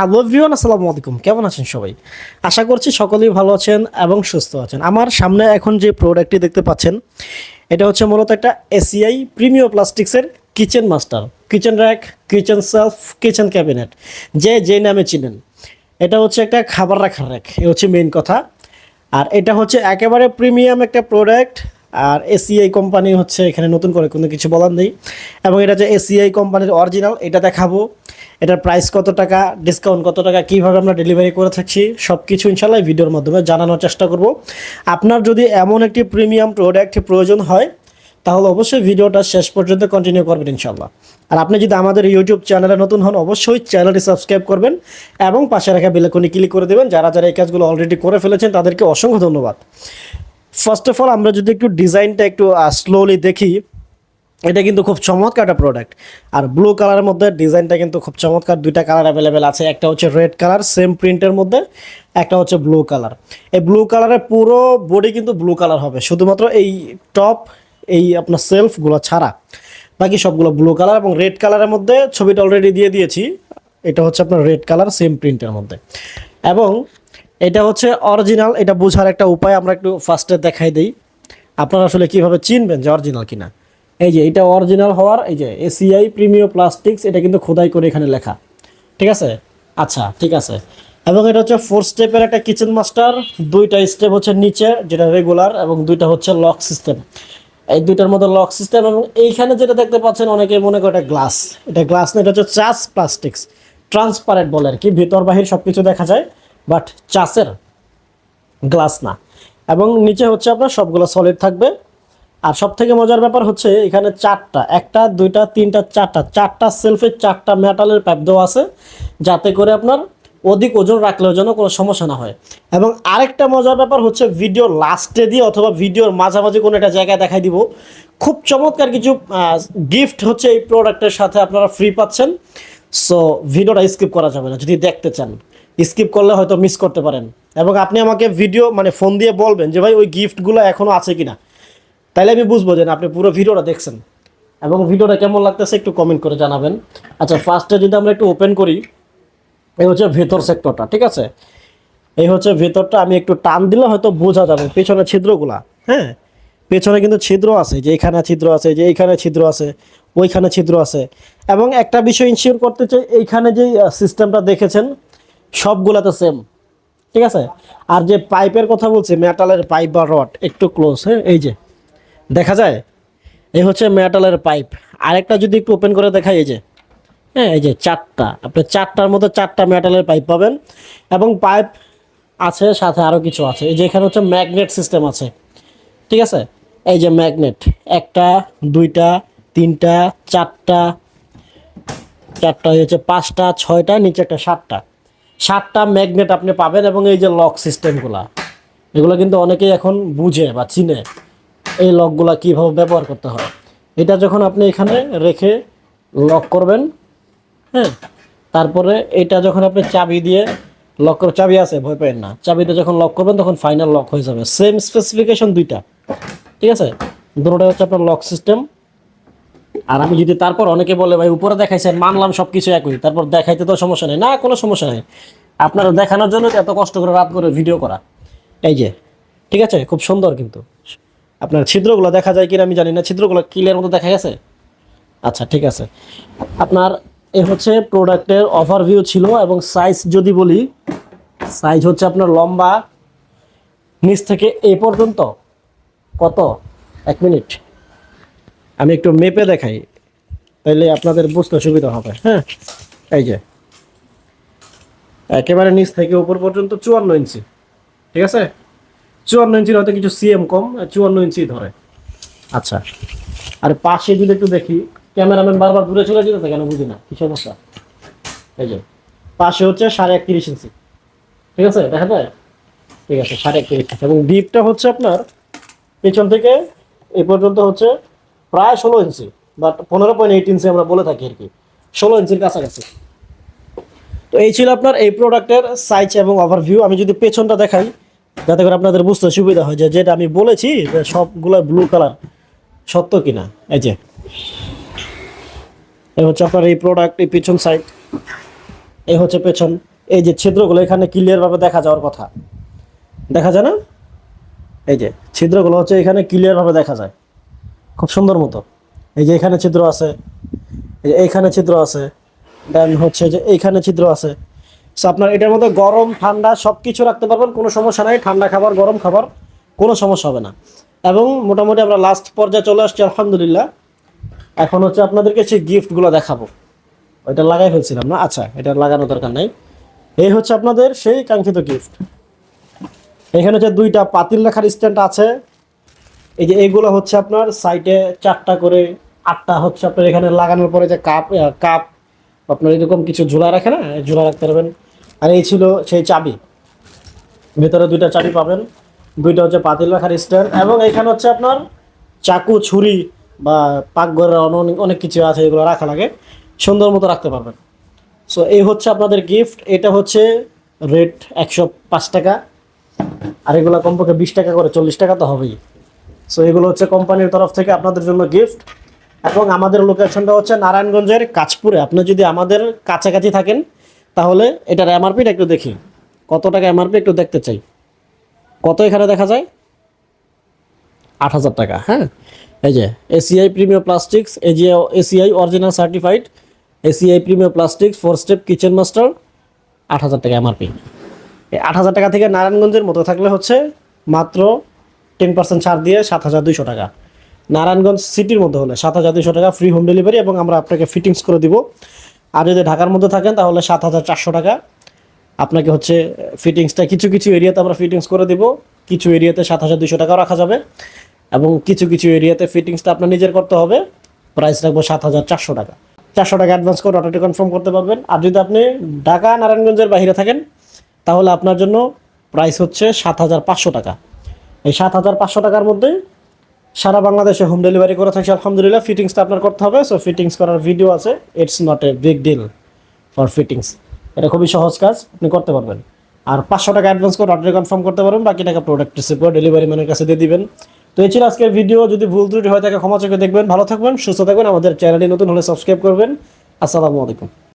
Hello everyone আসসালামু আলাইকুম। কেমন আছেন সবাই? আশা করছি সকলেই ভালো আছেন এবং সুস্থ আছেন। আমার সামনে এখন যে প্রোডাক্টটি দেখতে পাচ্ছেন, এটা হচ্ছে মূলত একটা ACI premier প্লাস্টিক্সের kitchen master kitchen rack kitchen shelf kitchen cabinet যে যে নামে চিনেন। এটা হচ্ছে একটা খাবার রাখার র্যাক এ হচ্ছে মেইন কথা। আর এটা হচ্ছে একেবারে প্রিমিয়াম একটা প্রোডাক্ট আর এসিআই কোম্পানি হচ্ছে এখানে নতুন করে কোনো কিছু বলার নেই। এবং এটা যে এসিআই কোম্পানির অরিজিনাল এটা দেখাবো। এটার প্রাইস কত টাকা ডিসকাউন্ট কত টাকা, কীভাবে আমরা ডেলিভারি করে থাকছি সব কিছু ইনশাল্লাহ ভিডিওর মাধ্যমে জানানোর চেষ্টা করব। আপনার যদি এমন একটি প্রিমিয়াম প্রোডাক্ট প্রয়োজন হয়, তাহলে অবশ্যই ভিডিওটা শেষ পর্যন্ত কন্টিনিউ করবেন ইনশাল্লাহ আর আপনি যদি আমাদের ইউটিউব চ্যানেলে নতুন হন, অবশ্যই চ্যানেলটি সাবস্ক্রাইব করবেন এবং পাশে রাখা বেলাকনি ক্লিক করে দেবেন। যারা যারা এই কাজগুলো অলরেডি করে ফেলেছেন, তাদেরকে অসংখ্য ধন্যবাদ। ফার্স্ট অফ অল আমরা যদি একটু ডিজাইনটা একটু স্লোলি দেখি, এটা কিন্তু খুব চমৎকার একটা প্রোডাক্ট আর ব্লু কালারের মধ্যে ডিজাইনটা কিন্তু খুব চমৎকার। দুইটা কালার অ্যাভেলেবেল আছে, একটা হচ্ছে রেড কালার সেম প্রিন্টের মধ্যে, একটা হচ্ছে ব্লু কালার এই ব্লু কালারের পুরো বডি কিন্তু ব্লু কালার হবে। শুধুমাত্র এই টপ এই আপনার সেলফগুলো ছাড়া। বাকি সবগুলো ব্লু কালার এবং রেড কালারের মধ্যে ছবিটা অলরেডি দিয়ে দিয়েছি। এটা হচ্ছে আপনার রেড কালার সেম প্রিন্টের মধ্যে। এবং এটা হচ্ছে অরিজিনাল এটা বোঝার একটা উপায় আমরা একটু ফার্স্টে দেখাই দিই। আপনারা আসলে কীভাবে চিনবেন যে অরিজিনাল কিনা? এই যে, এটা অরিজিনাল হওয়ার, এই যে এসিআই প্রিমিয় প্লাস্টিক্স এটা কিন্তু খোদাই করে এখানে লেখা। ঠিক আছে? আচ্ছা ঠিক আছে। এবং এটা হচ্ছে ফোর স্টেপের একটা কিচেন মাস্টার দুইটা স্টেপ হচ্ছে নিচে, যেটা রেগুলার এবং দুইটা হচ্ছে লক সিস্টেম এই দুইটার মধ্যে লক সিস্টেম এবং এইখানে যেটা দেখতে পাচ্ছেন, অনেকে মনে করে এটা গ্লাস এটা গ্লাস না, এটা হচ্ছে চাষ প্লাস্টিক্স ট্রান্সপারেন্ট বলে আর কি ভিতর বাহির সব কিছু দেখা যায়। বাট চাষের গ্লাস না। এবং নিচে হচ্ছে আপনার সবগুলো সলিড থাকবে। আর সব থেকে মজার ব্যাপার হচ্ছে এখানে চারটা, একটা, দুইটা, তিনটা, চারটা চারটা সেলফে চারটা মেটালের পাইপ দেওয়া আছে, যাতে করে আপনার অধিক ওজন রাখলেও যেন কোনো সমস্যা না হয়। এবং আরেকটা মজার ব্যাপার হচ্ছে ভিডিও লাস্টে দিয়ে অথবা ভিডিওর মাঝামাঝি কোনো একটা জায়গায় দেখাই দিব। খুব চমৎকার কিছু গিফট হচ্ছে এই প্রোডাক্টের সাথে আপনারা ফ্রি পাচ্ছেন। সো ভিডিওটা স্কিপ করা যাবে না, যদি দেখতে চান। স্কিপ করলে হয়তো মিস করতে পারেন। এবং আপনি আমাকে ভিডিও মানে ফোন দিয়ে বলবেন যে, ভাই, ওই গিফটগুলো এখনও আছে কিনা? তাইলে আমি বুঝব যে আপনি পুরো ভিডিওটা দেখছেন। এবং ভিডিওটা কেমন লাগতেছে একটু কমেন্ট করে জানাবেন। আচ্ছা ফার্স্টে যদি আমরা একটু ওপেন করি, এই হচ্ছে ভেতর সেক্টরটা ঠিক আছে? এই হচ্ছে ভেতরটা, আমি একটু টান দিলে হয়তো বোঝা যাবে পেছনে ছিদ্রগুলা হ্যাঁ? পেছনে কিন্তু ছিদ্র আছে, যে এখানে ছিদ্র আছে, যে এইখানে ছিদ্র আছে, ওইখানে ছিদ্র আছে। এবং একটা বিষয় ইনশিওর করতে চাই, এইখানে যে সিস্টেমটা দেখেছেন সবগুলাতে সেম ঠিক আছে? আর যে পাইপের কথা বলছি মেটালের পাইপ বা রড একটু ক্লোজ হ্যাঁ এই যে। দেখা যায়? এই হচ্ছে মেটালের পাইপ আরেকটা যদি একটু ওপেন করে দেখাই, এই যে। হ্যাঁ এই যে চারটা। আপনি চারটার মধ্যে চারটা মেটালের পাইপ পাবেন। এবং পাইপ আছে, সাথে আরও কিছু আছে। এই যে এখানে হচ্ছে ম্যাগনেট সিস্টেম আছে। ঠিক আছে? এই যে ম্যাগনেট একটা, দুইটা, তিনটা, চারটা। চারটা হচ্ছে পাঁচটা, ছয়টা, নিচে একটা সাতটা। সাতটা ম্যাগনেট আপনি পাবেন এবং এই যে লক সিস্টেমগুলা এগুলো কিন্তু অনেকেই এখন বুঝে বা চিনে এই লকগুলা কীভাবে ব্যবহার করতে হয়। এটা যখন আপনি এখানে রেখে লক করবেন হ্যাঁ তারপরে এটা যখন আপনি চাবি দিয়ে লক করে চাবি আছে, ভয় পেন না। চাবিটা যখন লক করবেন, তখন ফাইনাল লক হয়ে যাবে। সেম স্পেসিফিকেশন দুইটা, ঠিক আছে? দুটোটা হচ্ছে আপনার লক সিস্টেম আর আমি যদি তারপর অনেকে বলে, ভাই, উপরে দেখাইছেন, মানলাম সব কিছু একই, তারপর দেখাইতে তো সমস্যা নেই। না, কোনো সমস্যা নেই। আপনারা দেখানোর জন্য এত কষ্ট করে রাত করে ভিডিও করা। এই যে, ঠিক আছে? খুব সুন্দর কিন্তু। আপনার ছিদ্রগুলো দেখা যায় কিনা আমি জানি না। ছিদ্রগুলো ক্লিয়ার মতো দেখা গেছে? আচ্ছা ঠিক আছে। আপনার এ হচ্ছে প্রোডাক্টের ওভারভিউ ছিল এবং সাইজ যদি বলি সাইজ হচ্ছে আপনার লম্বা, নিচ থেকে এ পর্যন্ত কত? এক মিনিট। আমি একটু মেপে দেখাই, তাইলে আপনাদের বুঝতে সুবিধা হবে হ্যাঁ? এই যে, একেবারে নিচ থেকে উপর পর্যন্ত চুয়ান্ন ইঞ্চি, ঠিক আছে? চুয়ান্ন ইঞ্চির হয়তো কিছু সিএম কম চুয়ান্ন ইঞ্চি ধরে। আচ্ছা আর পাশে যদি একটু দেখি, ক্যামেরাম্যান বারবার দূরে চলে যেতেছে কেন বুঝি না কি সমস্যা এই যে, পাশে হচ্ছে সাড়ে একত্রিশ ইঞ্চি, ঠিক আছে? দেখা যায়? ঠিক আছে, সাড়ে একত্রিশ ইঞ্চি। এবং ডিপটা হচ্ছে আপনার, পেছন থেকে এ পর্যন্ত হচ্ছে প্রায় ষোলো ইঞ্চি বাট পনেরো পয়েন্ট এইট ইঞ্চি আমরা বলে থাকি আর কি। ষোলো ইঞ্চির কাছাকাছি। তো এই ছিল আপনার এই প্রোডাক্টের সাইজ এবং ওভারভিউ আমি যদি পেছনটা দেখাই, যাতে করে আপনাদের বুঝতে সুবিধা হয় যে যেটা আমি বলেছি যে সবগুলো ব্লু কালার সত্য কিনা। এই যে। এই হচ্ছে আপনার এই প্রোডাক্ট এই পিছন সাইড এই হচ্ছে পেছন। এই যে ছিদ্রগুলো, এখানে ক্লিয়ারভাবে দেখা যাওয়ার কথা। দেখা যায় না? এই যে, ছিদ্রগুলো হচ্ছে এখানে ক্লিয়ারভাবে দেখা যায়। খুব সুন্দর মতো। এই যে এখানে ছিদ্র আছে, এই যে এইখানে ছিদ্র আছে দেন হচ্ছে যে এইখানে ছিদ্র আছে। সো আপনার এটার মধ্যে গরম, ঠান্ডা সব কিছু রাখতে পারবেন, কোনো সমস্যা নাই। ঠান্ডা খাবার, গরম খাবার, কোনো সমস্যা হবে না। এবং মোটামুটি আমরা লাস্ট পর্যায়ে চলে আসছি, আলহামদুলিল্লাহ। এখন হচ্ছে আপনাদেরকে সেই গিফটগুলো দেখাবো। ওইটা লাগাই ফেলছিলাম না? আচ্ছা এটা লাগানো দরকার নাই। এই হচ্ছে আপনাদের সেই কাঙ্ক্ষিত গিফট এখানে হচ্ছে দুইটা পাতিল রাখার স্ট্যান্ড আছে। এই যে এইগুলো হচ্ছে আপনার সাইডে চারটা করে, আটটা হচ্ছে আপনার এখানে লাগানোর পরে যে কাপ কাপ, আপনার এরকম কিছু ঝোলা রাখে না? ঝোলা রাখতে পারবেন। আর এই ছিল সেই চাবি। ভেতরে দুইটা চাবি পাবেন। দুইটা হচ্ছে পাতিল রাখার স্ট্যান্ড এবং এখানে হচ্ছে আপনার চাকু, ছুরি বা পাকঘরের অনেক অনেক কিছু আছে এগুলো রাখা লাগে সুন্দর মতো রাখতে পারবেন। সো এই হচ্ছে আপনাদের গিফট এটা হচ্ছে রেট একশো পাঁচ টাকা। আর এগুলো কমপক্ষে বিশ টাকা করে, চল্লিশ টাকা তো হবেই। সো এগুলো হচ্ছে কোম্পানির তরফ থেকে আপনাদের জন্য গিফট এবং আমাদের লোকেশনটা হচ্ছে নারায়ণগঞ্জের কাঁচপুরে। আপনি যদি আমাদের কাছাকাছি থাকেন, তাহলে এটার এমআরপিটা একটু দেখি। কত টাকা এমআরপি একটু দেখতে চাই। কত এখানে দেখা যায়? আট হাজার টাকা হ্যাঁ? এই যে এসিআই প্রিমিয়ার প্লাস্টিক্স যে ACI original certified ACI premier plastics four step kitchen master আট হাজার টাকা এমআরপি আট হাজার টাকা থেকে নারায়ণগঞ্জের মতো থাকলে হচ্ছে মাত্র টেন পার্সেন্ট ছাড় দিয়ে সাত হাজার দুইশো টাকা। নারায়ণগঞ্জ সিটির মধ্যে হলে সাত হাজার দুইশো টাকা ফ্রি হোম ডেলিভারি এবং আমরা আপনাকে ফিটিংস করে দিব। আর যদি ঢাকার মধ্যে থাকেন তাহলে সাত হাজার চারশো টাকা। আপনাকে হচ্ছে ফিটিংসটা কিছু কিছু এরিয়াতে আমরা ফিটিংস করে দিব। কিছু এরিয়াতে সাত হাজার দুশো টাকাও রাখা যাবে। এবং কিছু কিছু এরিয়াতে ফিটিংসটা আপনার নিজের করতে হবে। প্রাইস রাখব সাত হাজার চারশো টাকা। চারশো টাকা অ্যাডভান্স করে অর্ডারটি কনফার্ম করতে পারবেন। আর যদি আপনি ঢাকা নারায়ণগঞ্জের বাইরে থাকেন, তাহলে আপনার জন্য প্রাইস হচ্ছে সাত হাজার পাঁচশো টাকা। এই সাত হাজার পাঁচশো টাকার মধ্যে সারা বাংলাদেশে হোম ডেলিভারি করে থাকছে আলহামদুলিল্লাহ ফিটিংসটা আপনার করতে হবে। সো ফিটিংস করার ভিডিও আছে। It's not a big deal for fittings এটা খুবই সহজ কাজ, আপনি করতে পারবেন। আর পাঁচশো টাকা অ্যাডভান্স করে অর্ডার কনফার্ম করতে পারবেন। বাকি টাকা প্রোডাক্ট রিসিভ করে ডেলিভারি ম্যানের কাছে দিয়ে দিবেন। তো এই ছিল আজকের ভিডিও যদি ভুল ত্রুটি হয়ে থাকে, ক্ষমা চোখে দেখবেন। ভালো থাকবেন, সুস্থ থাকবেন। আমাদের চ্যানেলটি নতুন হলে সাবস্ক্রাইব করবেন। আসসালামু আলাইকুম।